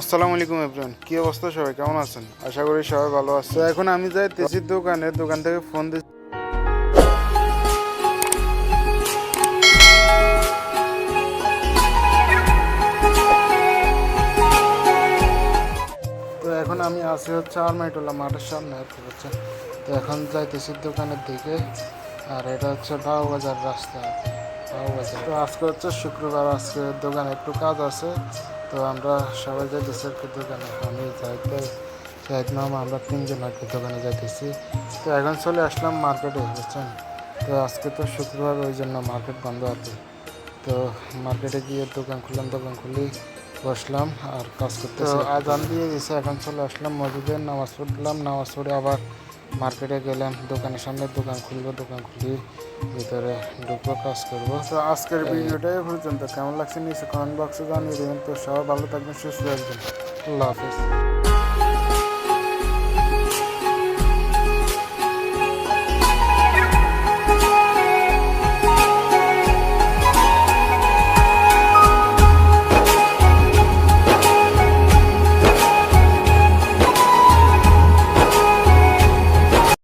আসসালামু আলাইকুম, এভরিওয়ান। কি অবস্থা সবাই? কেমন আছেন? আশা করি সবাই ভালো আছে এখন আমি যাই তেসির দোকানে, দোকান থেকে ফোন দিচ্ছি তো এখন আমি আছি হচ্ছে আরমাইটোলা মাঠের সামনে আর হচ্ছে তো এখন যাইতেছি দোকানের দিকে, আর এটা হচ্ছে বাবুবাজার রাস্তা। বাবুবাজার তো আজকে হচ্ছে শুক্রবার, আজকে দোকানে একটু কাজ আছে। তো আমরা সবাই যাইতেছি একটু দোকানে। আমি যাইতে শাহিদ মামা আমরা তিনজন আর দোকানে যাইতেছি। তো এখন চলে আসলাম মার্কেটে বুঝছেন? তো আজকে তো শুক্রবার ওই জন্য মার্কেট বন্ধ আছে। তো মার্কেটে গিয়ে দোকান খুললাম দোকান খুলি বসলাম আর কাজ করতে আজান দিয়ে দিয়েছে এখন চলে আসলাম মসজিদের নামাজ পড়লাম নামাজ পড়ে আবার মার্কেটে গেলাম দোকানের সামনে দোকান খুলবো দোকান খুলি ভিতরে ঢুকবো কাজ করব। তো আজকের ভিডিওটাই পর্যন্ত। কেমন লাগছে নিচে কমেন্ট বক্সে জানিয়ে দেবেন। তো সবাই ভালো থাকবেন সুস্থ থাকবেন। আল্লাহ হাফিজ।